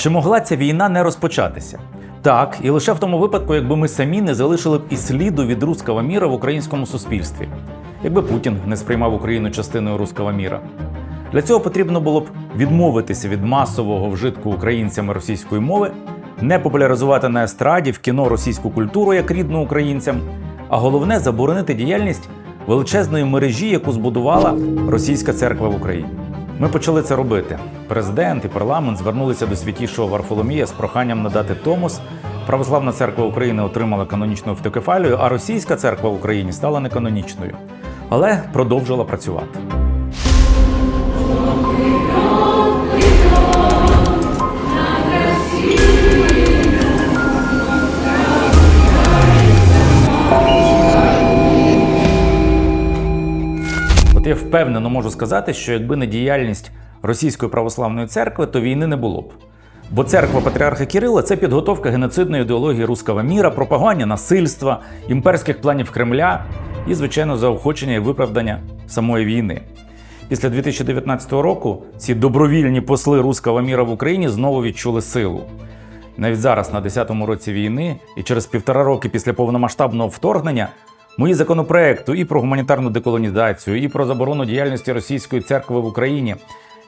Чи могла ця війна не розпочатися? Так, і лише в тому випадку, якби ми самі не залишили б і сліду від руського міра в українському суспільстві, якби Путін не сприймав Україну частиною руського міра. Для цього потрібно було б відмовитися від масового вжитку українцями російської мови, не популяризувати на естраді в кіно російську культуру як рідну українцям, а головне заборонити діяльність величезної мережі, яку збудувала російська церква в Україні. Ми почали це робити. Президент і парламент звернулися до святішого Варфоломія з проханням надати Томос. Православна церква України отримала канонічну автокефалію, а російська церква в Україні стала неканонічною, але продовжила працювати. От я впевнено можу сказати, що якби не діяльність Російської православної церкви, то війни не було б. Бо церква патріарха Кирила це підготовка геноцидної ідеології руського міра, пропагування насильства, імперських планів Кремля і, звичайно, заохочення і виправдання самої війни. Після 2019 року ці добровільні посли руського міра в Україні знову відчули силу. Навіть зараз, на 10-му році війни, і через півтора роки після повномасштабного вторгнення, мої законопроекту і про гуманітарну деколонізацію, і про заборону діяльності російської церкви в Україні.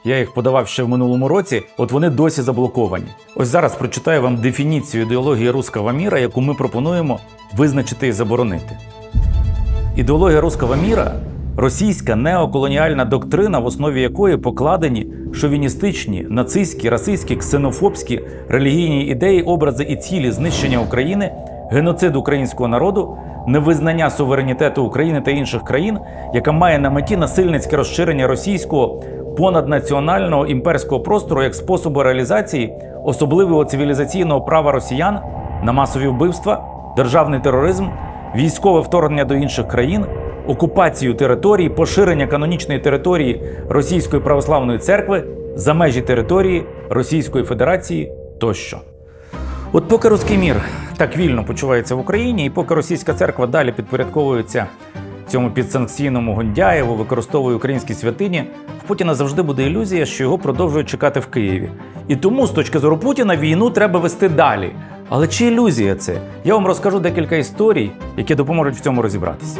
Я їх подавав ще в минулому році, от вони досі заблоковані. Ось зараз прочитаю вам дефініцію ідеології руського міра, яку ми пропонуємо визначити і заборонити. Ідеологія руського міра російська неоколоніальна доктрина, в основі якої покладені шовіністичні, нацистські, расистські, ксенофобські релігійні ідеї, образи і цілі знищення України, геноцид українського народу, невизнання суверенітету України та інших країн, яка має на меті насильницьке розширення російського понаднаціонального імперського простору як способу реалізації особливого цивілізаційного права росіян на масові вбивства, державний тероризм, військове вторгнення до інших країн, окупацію території, поширення канонічної території Російської православної церкви за межі території Російської Федерації тощо. От поки руський мір так вільно почувається в Україні, і поки російська церква далі підпорядковується цьому підсанкційному Гондяєву, використовує українські святині, в Путіна завжди буде ілюзія, що його продовжують чекати в Києві. І тому, з точки зору Путіна, війну треба вести далі. Але чи ілюзія це? Я вам розкажу декілька історій, які допоможуть в цьому розібратися.